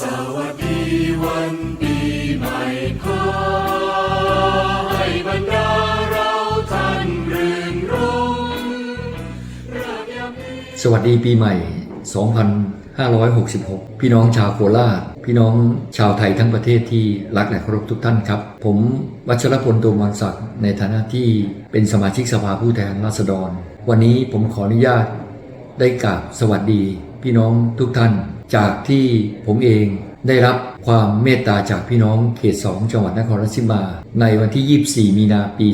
สวัสดีวันปีใหม่ขอให้บรรดาเราท่านรื่นรมริกยามีสวัสดีปีใหม่ 2566 พี่น้องชาวโคราช พี่น้องชาวไทยทั้งประเทศที่รักและเคารพทุกท่านครับ ผมวัชรพลโตมังศักดิ์ในฐานะที่เป็นสมาชิกสภาผู้แทนราษฎร วันนี้ผมขออนุญาตได้กราบสวัสดี พี่น้องทุกท่าน จากที่ผมเองได้รับความเมตตาจากพี่น้องเขต 2 จังหวัดนครราชสีมา ในวันที่ 24 มีนาปี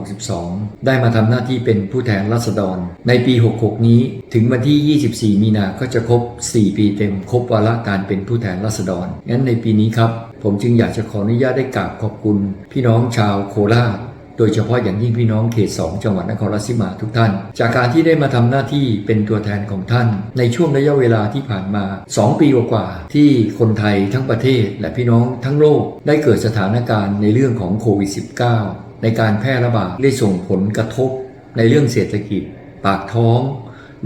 2562 ได้มาทำหน้าที่เป็นผู้แทนราษฎร ในปี 66 นี้ถึงวันที่ 24 มีนาก็จะครบ 4 ปีเต็ม ครบวาระการเป็นผู้แทนราษฎรงั้นในปีนี้ครับ ผมจึงอยากจะขออนุญาตได้กราบขอบคุณ พี่น้องชาวโคราช โดยเฉพาะอย่างยิ่งพี่น้องเขต 2 จังหวัดนครราชสีมาทุกท่าน จากการที่ได้มาทำหน้าที่เป็นตัวแทนของท่าน ในช่วงระยะเวลาที่ผ่านมา 2 ปีกว่าๆที่คนไทยทั้งประเทศและพี่น้องทั้งโลกได้เกิดสถานการณ์ในเรื่องของโควิด -19 ในการแพร่ระบาดได้ส่งผลกระทบในเรื่องเศรษฐกิจ ปากท้อง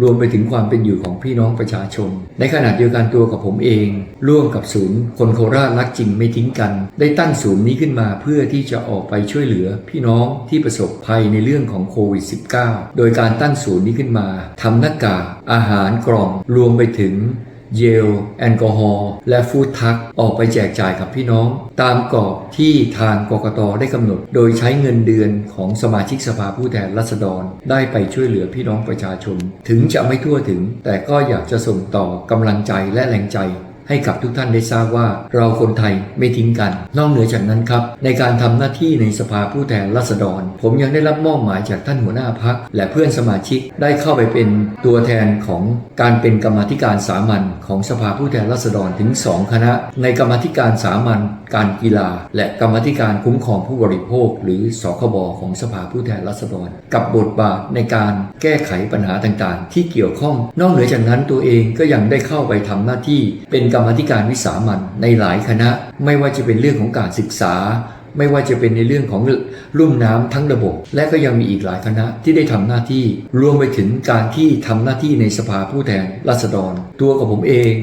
รวมไปถึงความเป็นอยู่ของพี่น้องประชาชน ในขณะเดียวกันตัวกับผมเอง ร่วมกับศูนย์ คนโคราชรักจริงไม่ทิ้งกัน ได้ตั้งศูนย์นี้ขึ้นมาเพื่อที่จะออกไปช่วยเหลือพี่น้องที่ประสบภัยในเรื่องของโควิด -19 โดยการตั้งศูนย์นี้ขึ้นมาทำหน้ากากอาหารกล่องรวมไปถึง เยล แอลกอฮอล์และฟู้ดทักออกไปแจกจ่ายกับพี่น้อง ตามกรอบที่ทางกกตได้กำหนด โดยใช้เงินเดือนของสมาชิกสภาผู้แทนราษฎร ได้ไปช่วยเหลือพี่น้องประชาชน ถึงจะไม่ทั่วถึง แต่ก็อยากจะส่งต่อกำลังใจและแรงใจ ให้กับทุกท่านได้ทราบว่าเราคนไทยไม่ทิ้งกัน นอกเหนือจากนั้นครับในการทำหน้าที่ในสภาผู้แทนราษฎร ผมยังได้รับมอบหมายจากท่านหัวหน้าพักและเพื่อนสมาชิกได้เข้าไปเป็นตัวแทนของการเป็นกรรมธิการสามัญของสภาผู้แทนราษฎรถึง 2 คณะ ในกรรมธิการสามัญการกีฬา และกรรมธิการคุ้มครองผู้บริโภค หรือสคบของสภาผู้แทนราษฎร กับบทบาทในการแก้ไขปัญหาต่างๆ ที่เกี่ยวข้อง นอกเหนือจากนั้นตัวเองก็ยังได้เข้าไปทำหน้าที่เป็นกรรมธิการวิสามันในหลายคณะ ไม่ว่าจะเป็นเรื่องของการศึกษา ไม่ว่าจะเป็นในเรื่องของลุ่มน้ำทั้งระบบ และก็ยังมีอีกหลายคณะที่ได้ทำหน้าที่ รวมไปถึงการที่ทำหน้าที่ในสภาผู้แทนราษฎร ตัวกับผมเอง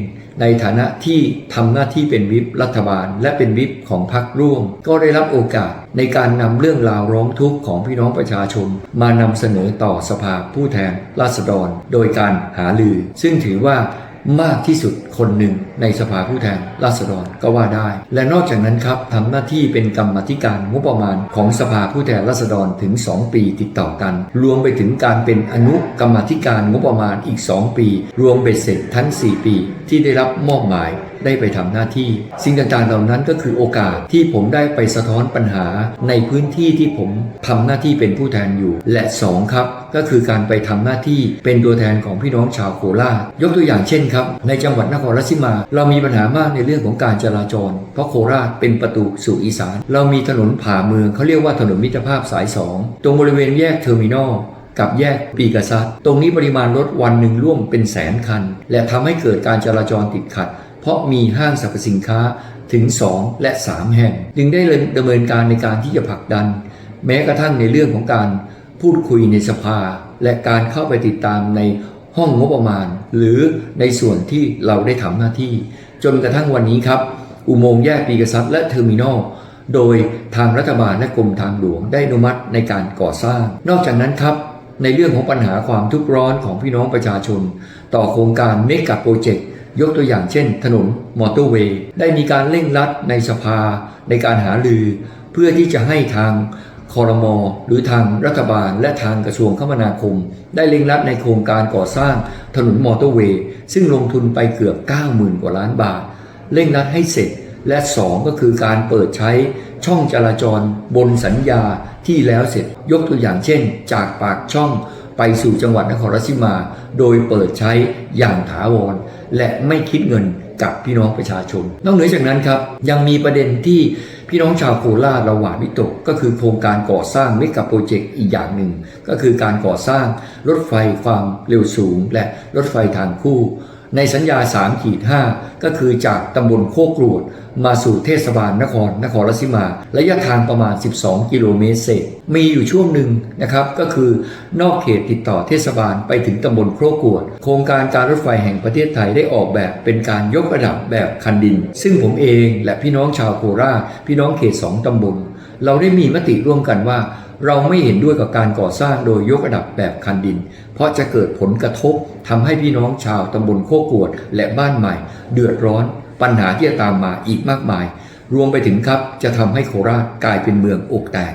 ในฐานะที่ทำหน้าที่เป็นวิปรัฐบาล และเป็นวิปของพรรคร่วม ก็ได้รับโอกาสในการนำเรื่องราวร้องทุกข์ของพี่น้องประชาชน มานำเสนอต่อสภาผู้แทนราษฎร โดยการหาลือ ซึ่งถือว่ามากที่สุดคนหนึ่งในสภาผู้แทนราษฎรก็ว่าได้ และนอกจากนั้นครับทำหน้าที่เป็นกรรมธิการงบประมาณของสภาผู้แทนราษฎรถึง 2 ปีติดต่อกัน รวมไปถึงการเป็นอนุกรรมธิการงบประมาณอีก 2 ปี รวมเบ็ดเสร็จทั้ง 4 ปี ที่ได้รับมอบหมายได้ไปทำหน้าที่ สิ่งต่างๆเหล่านั้นก็คือโอกาสที่ผมได้ไปสะท้อนปัญหาในพื้นที่ที่ผมทำหน้าที่เป็นผู้แทนอยู่ และ 2 ครับ ก็คือการไปทำหน้าที่เป็นตัวแทนของพี่น้องชาวโคราชยกตัวอย่างเช่นครับ ในจังหวัดนครราชสีมา เรามีปัญหามากในเรื่องของการจราจร เพราะโคราชเป็นประตูสู่อีสาน เรามีถนนผ่าเมืองเขาเรียกว่าถนนมิตรภาพสาย 2 ตรงบริเวณแยกเทอร์มินอลกับแยกปีกษัตริย์ตรงนี้ปริมาณรถวันหนึ่งร่วมเป็นแสนคัน และทำให้เกิดการจราจรติดขัด เพราะมีห้างสรรพสินค้าถึง 2 และ 3 แห่ง จึงได้ดำเนินการในการที่จะผลักดัน แม้กระทั่งในเรื่องของการพูดคุยในสภา และการเข้าไปติดตามใน ห้องงบประมาณ หรือในส่วนที่เราได้ทำหน้าที่ จนกระทั่งวันนี้ครับ อุโมงค์แยกปีกษัตริย์และเทอร์มินอลโดยทางรัฐบาลและกรมทางหลวงได้อนุมัติในการก่อสร้าง นอกจากนั้นครับ ในเรื่องของปัญหาความทุกข์ร้อนของพี่น้องประชาชน ต่อโครงการเมกะโปรเจกต์ยกตัวอย่างเช่น ถนนมอเตอร์เวย์ได้มีการเร่งรัดในสภาในการหาลือ เพื่อที่จะให้ทาง คอรมอหรือทางรัฐบาลและทางกระทรวงคมนาคม ได้เร่งรัดในโครงการก่อสร้างถนนมอเตอร์เวย์ ซึ่งลงทุนไปเกือบ 90,000 กว่าล้านบาท เร่งรัดให้เสร็จ และ 2 ก็คือการเปิดใช้ช่องจราจรบนสัญญาที่แล้วเสร็จยกตัวอย่างเช่น จากปากช่องไปสู่จังหวัดนครราชสีมา โดยเปิดใช้อย่างถาวร และไม่คิดเงินกับพี่น้องประชาชน นอกเหนือจากนั้นครับยังมีประเด็นที่ พี่น้องชาวโคราชระหว่างวิตกก็คือโครงการก่อสร้างเมกะโปรเจกต์อีกอย่างหนึ่ง ก็คือการก่อสร้างรถไฟความเร็วสูง และรถไฟทางคู่ ในสัญญา3ขีด5ก็คือจากตำบลโคกรวด มาสู่เทศบาลนครนครราชสีมา ระยะทางประมาณ 12 กิโลเมตรเศษ มีอยู่ช่วงหนึ่งนะครับ ก็คือนอกเขตติดต่อเทศบาลไปถึงตำบลโคกรวด โครงการการรถไฟแห่งประเทศไทยได้ออกแบบเป็นการยกระดับแบบคันดิน ซึ่งผมเองและพี่น้องชาวโคราชพี่น้องเขต 2ตำบล เราได้มีมติร่วมกันว่า เราไม่เห็นด้วยกับการก่อสร้างโดยยกระดับแบบคันดิน เพราะจะเกิดผลกระทบทำให้พี่น้องชาวตำบลโคกวดและบ้านใหม่ เดือดร้อนปัญหาที่จะตามมาอีกมากมาย รวมไปถึงครับจะทำให้โคราชกลายเป็นเมืองอกแตก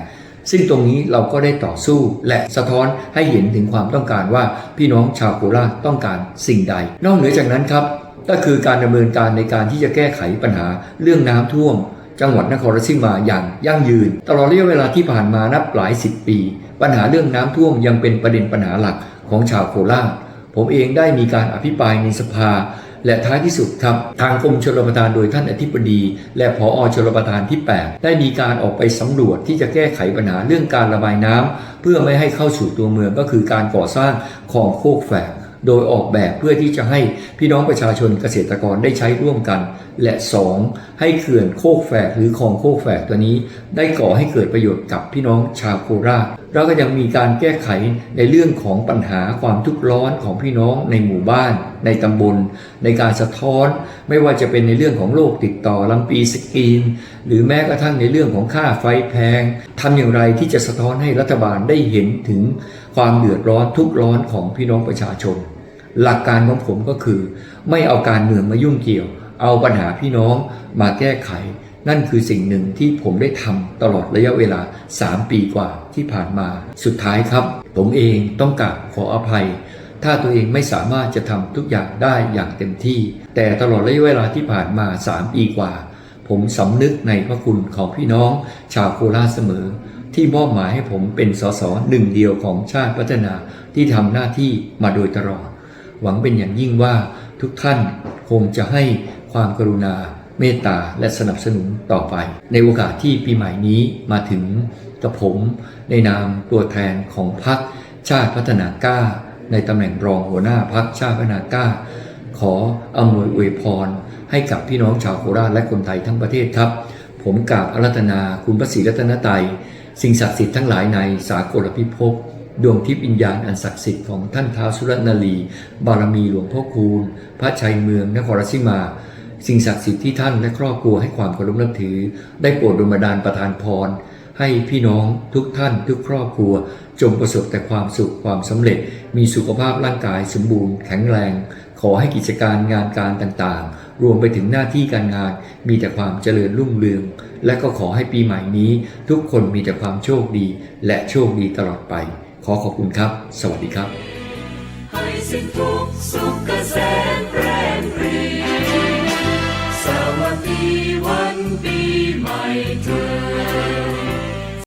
ซึ่งตรงนี้เราก็ได้ต่อสู้และสะท้อนให้เห็นถึงความต้องการว่าพี่น้องชาวโคราชต้องการสิ่งใด นอกเหนือจากนั้นครับก็คือการดำเนินการในการที่จะแก้ไขปัญหาเรื่องน้ำท่วม จังหวัดนครราชสีมาอย่างยั่งยืน ตลอดระยะเวลาที่ผ่านมานับหลายสิบปี ปัญหาเรื่องน้ำท่วมยังเป็นประเด็นปัญหาหลักของชาวโคราชผมเองได้มีการอภิปรายในสภา และท้ายที่สุดครับ ทางกรมชลประทานโดยท่านอธิบดี และผอชลประทานที่ 8 ได้มีการออกไปสำรวจที่จะแก้ไขปัญหาเรื่องการระบายน้ำเพื่อไม่ให้เข้าสู่ตัวเมืองก็คือการก่อสร้างคลองโคกแฝก โดยออกแบบเพื่อที่จะให้พี่น้องประชาชนเกษตรกรได้ใช้ร่วมกัน และ 2. ให้เขื่อนโคกแฝกหรือคลองโคกแฝกตัวนี้ ได้ก่อให้เกิดประโยชน์กับพี่น้องชาวโคราชแล้วก็ยังมีการแก้ไขในเรื่องของปัญหาความทุกข์ร้อนของพี่น้องในหมู่บ้าน ในตำบล ในการสะท้อน ไม่ว่าจะเป็นในเรื่องของโรคติดต่อลำปีสกีน หรือแม้กระทั่งในเรื่องของค่าไฟแพงทำอย่างไรที่จะสะท้อนให้รัฐบาลได้เห็นถึงความเดือดร้อนทุกร้อนของพี่น้องประชาชน หลักการของผมก็คือ ไม่เอาการเมืองมายุ่งเกี่ยว เอาปัญหาพี่น้องมาแก้ไข นั่นคือสิ่งหนึ่งที่ผมได้ทำตลอดระยะเวลา 3 ปีกว่าที่ผ่านมา สุดท้ายครับ ผมเองต้องกราบขออภัย ถ้าตัวเองไม่สามารถจะทำทุกอย่างได้อย่างเต็มที่ แต่ตลอดระยะเวลาที่ผ่านมา 3 ปีกว่า ผมสำนึกในพระคุณของพี่น้อง ชาวโคราชเสมอที่มอบหมายให้ผมเป็นสสหนึ่งเดียวของชาติพัฒนาที่ทำหน้าที่มาโดยตลอด หวังเป็นอย่างยิ่งว่าทุกท่านคงจะให้ความกรุณาเมตตาและสนับสนุนต่อไป ในโอกาสที่ปีใหม่นี้มาถึงกับผมในนามตัวแทนของพรรคชาติพัฒนากล้า ในตำแหน่งรองหัวหน้าพรรคชาติพัฒนากล้า ขออำนวยอวยพร ให้กับพี่น้องชาวโคราชและคนไทยทั้งประเทศครับ ผมกราบอารัธนาคุณพระศรีรัตนตรัยสิ่งศักดิ์สิทธิ์ทั้งหลายในสากลพิภพ ดวงทิพย์วิญญาณอันศักดิ์สิทธิ์ของท่านท้าวสุรนารีบารมีหลวงพ่อคูณ พระชัยเมืองนครราชสีมา สิ่งศักดิ์สิทธิ์ที่ท่านและครอบครัวให้ความเคารพนับถือ ได้โปรดดลบันดาลประทานพร ให้พี่น้องทุกท่านทุกครอบครัว จงประสบแต่ความสุขความสำเร็จ มีสุขภาพร่างกายสมบูรณ์แข็งแรง ขอให้กิจการงานการต่างๆ รวมไปถึงหน้าที่การงานมีแต่ความเจริญรุ่งเรือง และก็ขอให้ปีใหม่นี้ ทุกคนมีแต่ความโชคดีและโชคดีตลอดไป ขอขอบคุณครับ สวัสดีครับ ให้สิ่งทุกสุขเกษม